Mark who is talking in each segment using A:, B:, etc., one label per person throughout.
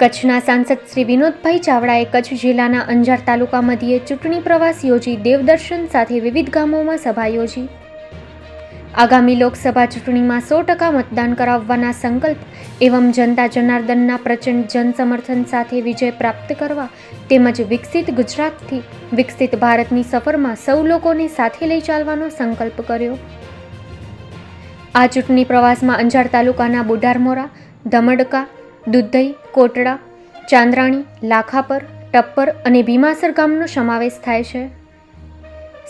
A: કચ્છના સાંસદ શ્રી વિનોદભાઈ ચાવડાએ કચ્છ જિલ્લાના અંજાર તાલુકા મધ્યે ચૂંટણી પ્રવાસ યોજી દેવદર્શન સાથે વિવિધ ગામોમાં સભા યોજી. આગામી લોકસભા ચૂંટણીમાં સો ટકા મતદાન કરાવવાના સંકલ્પ એવં જનતા જનાર્દનના પ્રચંડ જનસમર્થન સાથે વિજય પ્રાપ્ત કરવા તેમજ વિકસિત ગુજરાતથી વિકસિત ભારતની સફરમાં સૌ લોકોને સાથે લઈ ચાલવાનો સંકલ્પ કર્યો. આ ચૂંટણી પ્રવાસમાં અંજાર તાલુકાના બુડારમોરા ધમડકા દુધઈ, કોટડા, ચાંદ્રાણી, લાખાપર, ટપ્પર અને ભીમાસર ગામનો સમાવેશ થાય છે.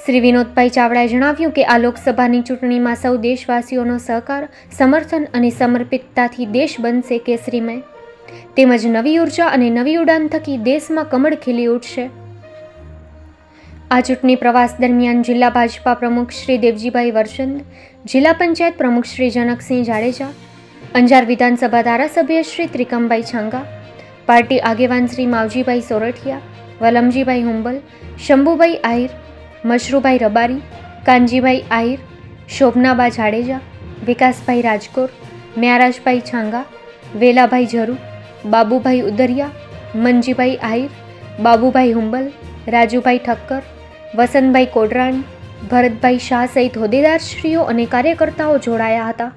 A: શ્રી વિનોદભાઈ ચાવડાએ જણાવ્યું કે આ લોકસભાની ચૂંટણીમાં સૌ દેશવાસીઓનો સહકાર, સમર્થન અને સમર્પિતતાથી દેશ બનશે કેસરીમય તેમજ નવી ઊર્જા અને નવી ઉડાન થકી દેશમાં કમળ ખીલી ઉઠશે. આ ચૂંટણી પ્રવાસ દરમિયાન જિલ્લા ભાજપા પ્રમુખ શ્રી દેવજીભાઈ વરચંદ, જિલ્લા પંચાયત પ્રમુખ શ્રી જનકસિંહ જાડેજા અંજાર વિધાનસભા ધારાસભ્ય શ્રી ત્રિકમભાઈ છાંગા, પાર્ટી આગેવાન શ્રી માવજીભાઈ સોરઠિયા, વલમજીભાઈ હુંબલ, શંભુભાઈ આહિર, મશરૂભાઈ રબારી, કાનજીભાઈ આહિર, શોભનાબા જાડેજા, વિકાસભાઈ રાજકોર, મ્યારાજભાઈ છાંગા, વેલાભાઈ ઝરુ, બાબુભાઈ ઉદરિયા મંજીભાઈ આહિર, બાબુભાઈ હુંબલ, રાજુભાઈ ઠક્કર, વસંતભાઈ કોડરાણી, ભરતભાઈ શાહ સહિત હોદ્દેદારશ્રીઓ અને કાર્યકર્તાઓ જોડાયા હતા.